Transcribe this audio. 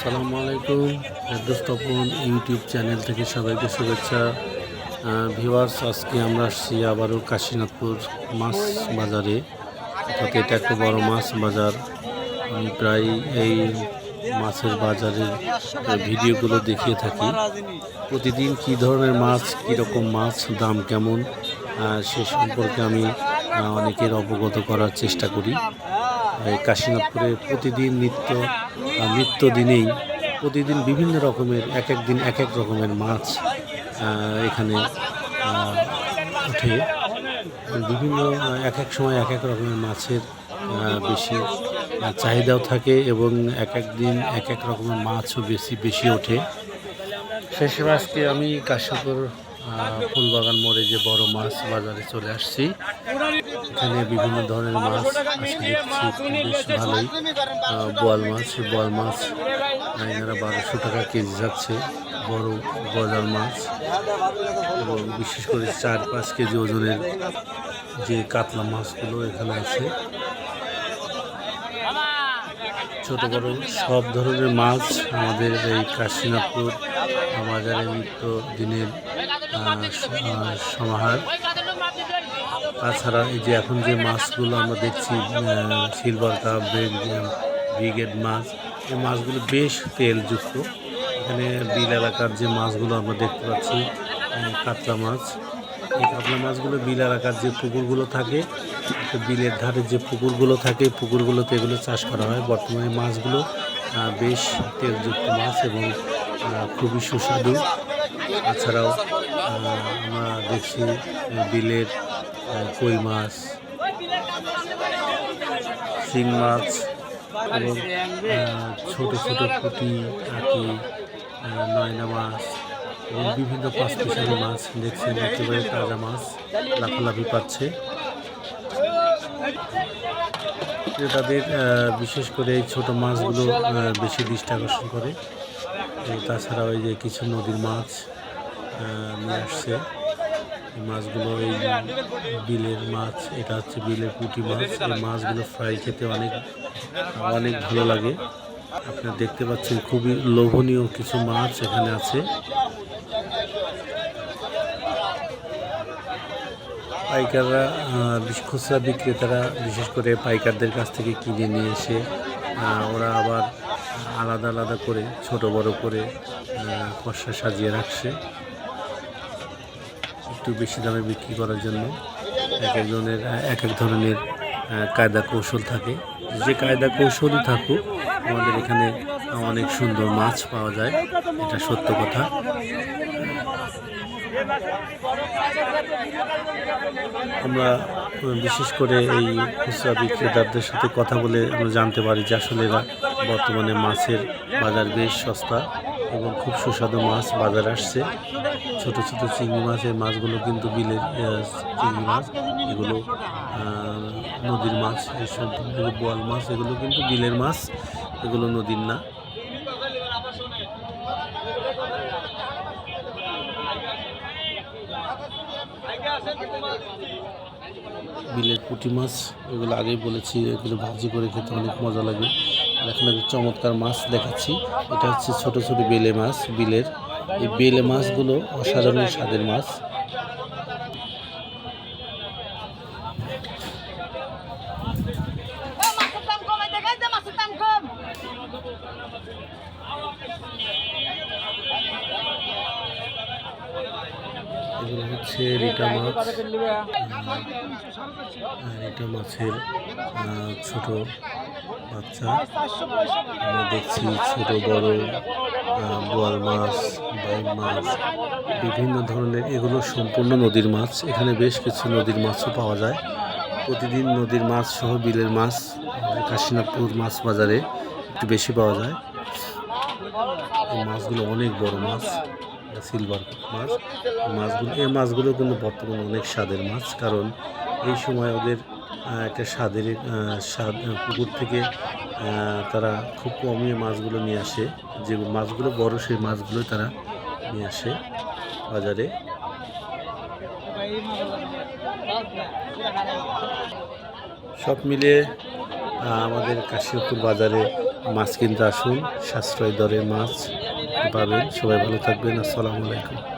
আসসালামু আলাইকুম। এদ্দস্তপন YouTube channel থেকে সবাইকে শুভেচ্ছা। ভিউয়ার্স, আজকে আমরা আসছি আবারও কাশীনাথপুর মাছ বাজারে। অর্থাৎ এটা একটা বড় মাছ বাজার। প্রায় এই মাছের বাজারের ভিডিওগুলো দেখিয়ে থাকি। প্রতিদিন কী ধরনের মাছ, কীরকম মাছ, দাম কেমন সে সম্পর্কে আমি অনেকের অবগত করার চেষ্টা করি। কাশীনাথপুরে প্রতিদিন নিত্য নিত্য দিনেই প্রতিদিন বিভিন্ন রকমের এক এক দিন এক এক রকমের মাছ এখানে ওঠে। বিভিন্ন এক এক সময় এক এক রকমের মাছের বেশি চাহিদাও থাকে এবং এক এক দিন এক এক রকমের মাছও বেশি বেশি ওঠে। শেষ আজকে আমি কাশ্যপুর আহ, ফুলবাগান মোড়ে যে বড় মাছ বাজারে চলে আসছি। এখানে বিভিন্ন ধরনের মাছ বেশ ভালোই। বোয়াল মাছ বোয়াল মাছ এনারা বারোশো টাকা কেজি যাচ্ছে, বড় গজাল মাছ। এবং বিশেষ করে চার পাঁচ কেজি ওজনের যে কাতলা মাছগুলো এখানে আছে। ছোট বড় সব ধরনের মাছ আমাদের এই কাশীনাথপুর বাজারে নিত্য দিনের সমাহার। তাছাড়া এই যে এখন যে মাছগুলো আমরা দেখছি সিলভার কাপ ব্রিগেড মাছ এই মাছগুলো বেশ তেলযুক্ত। এখানে বিল এলাকার যে মাছগুলো আমরা দেখতে পাচ্ছি কাতলা মাছ। এই কাতলা মাছগুলো বিল এলাকার যে পুকুরগুলো থাকে বিলের ধারে যে পুকুরগুলো থাকে পুকুরগুলোতে এগুলো চাষ করা হয়। বর্তমানে মাছগুলো বেশ তেলযুক্ত মাছ এবং খুবই সুস্বাদু। এছাড়াও আহ, দেখছি বিলের কই মাছ, শিং মাছ এবং ছোট ছোট পুঁটি কাকি নয়না মাছ এবং বিভিন্ন পাঁচ পিসারি মাছ দেখছেন একেবারে তাজা মাছ লাফালাফি পাচ্ছে। তাদের বিশেষ করে এই ছোটো মাছগুলো বেশি দৃষ্টি আকর্ষণ করে। তাছাড়া ওই যে কিছু নদীর মাছ নিয়ে আসছে। মাছগুলো এই বিলের মাছ, এটা হচ্ছে বিলের পুঁটি মাছ। এই মাছগুলো ফ্রাই খেতে অনেক অনেক ভালো লাগে। আপনারা দেখতে পাচ্ছেন খুবই লোভনীয় কিছু মাছ এখানে আছে। পাইকাররা খুচরা বিক্রেতারা বিশেষ করে পাইকারদের কাছ থেকে কিনে নিয়ে এসে ওরা আবার আলাদা আলাদা করে, ছোট বড় করে কষা সাজিয়ে রাখছে। একটু বেশি দামে বিক্রি করার জন্য এক একজনের এক এক ধরনের কায়দা কৌশল থাকে। যে কায়দা কৌশলই থাকুক, আমাদের এখানে অনেক সুন্দর মাছ পাওয়া যায়, এটা সত্য কথা। আমরা বিশেষ করে এই খুচরা বিক্রেতাদের সাথে কথা বলে আমরা জানতে পারি যে আসলে এরা বর্তমানে মাছের বাজার বেশ সস্তা এবং খুব সুস্বাদু মাছ বাজার আসছে। ছোট ছোট চিংড়ি মাছ, এই মাছগুলো কিন্তু বিলের চিংড়ি মাছ, এগুলো নদীর মাছ এইসব বোয়াল মাছ, এগুলো কিন্তু বিলের মাছ, এগুলো নদীর না। বিলের পুঁটি মাছ, এগুলো আগেই বলেছি, এগুলো ভাজি করে খেতে অনেক মজা লাগে আর এখন একটা চমৎকার মাছ দেখাচ্ছি। এটা হচ্ছে ছোট ছোট বেলে মাছ, বিলের এই বেলে মাছগুলো অসাধারণ স্বাদের মাছ মাছের দাম কমাই দেখাই যে মাছের দাম কম এগুলো হচ্ছে রিটা মাছ। আর রিটা মাছের ছোট বাচ্চা। আমরা দেখছি ছোট বড় বোয়াল মাছ বাইম মাছ বিভিন্ন ধরনের এগুলো সম্পূর্ণ নদীর মাছ। এখানে বেশ কিছু নদীর মাছও পাওয়া যায়। প্রতিদিন নদীর মাছ সহ বিলের মাছ কাশীনাথপুর মাছ বাজারে একটু বেশি পাওয়া যায়। এই মাছগুলো অনেক বড় মাছ। সিলভার মাছ। মাছগুলো এই মাছগুলো কিন্তু বর্তমানে অনেক স্বাদের মাছ, কারণ এই সময় ওদের একটা স্বাদের স্বাদ পুকুর থেকে তারা খুব কমই মাছগুলো নিয়ে আসে। যে মাছগুলো বড়, সেই মাছগুলো তারা নিয়ে আসে বাজারে। সব মিলিয়ে আমাদের কাশীপুর বাজারে মাছ কিনতে আসুন। সাশ্রয় দরে মাছ। পাবেন সবাই ভালো থাকবেন। আসসালামু আলাইকুম।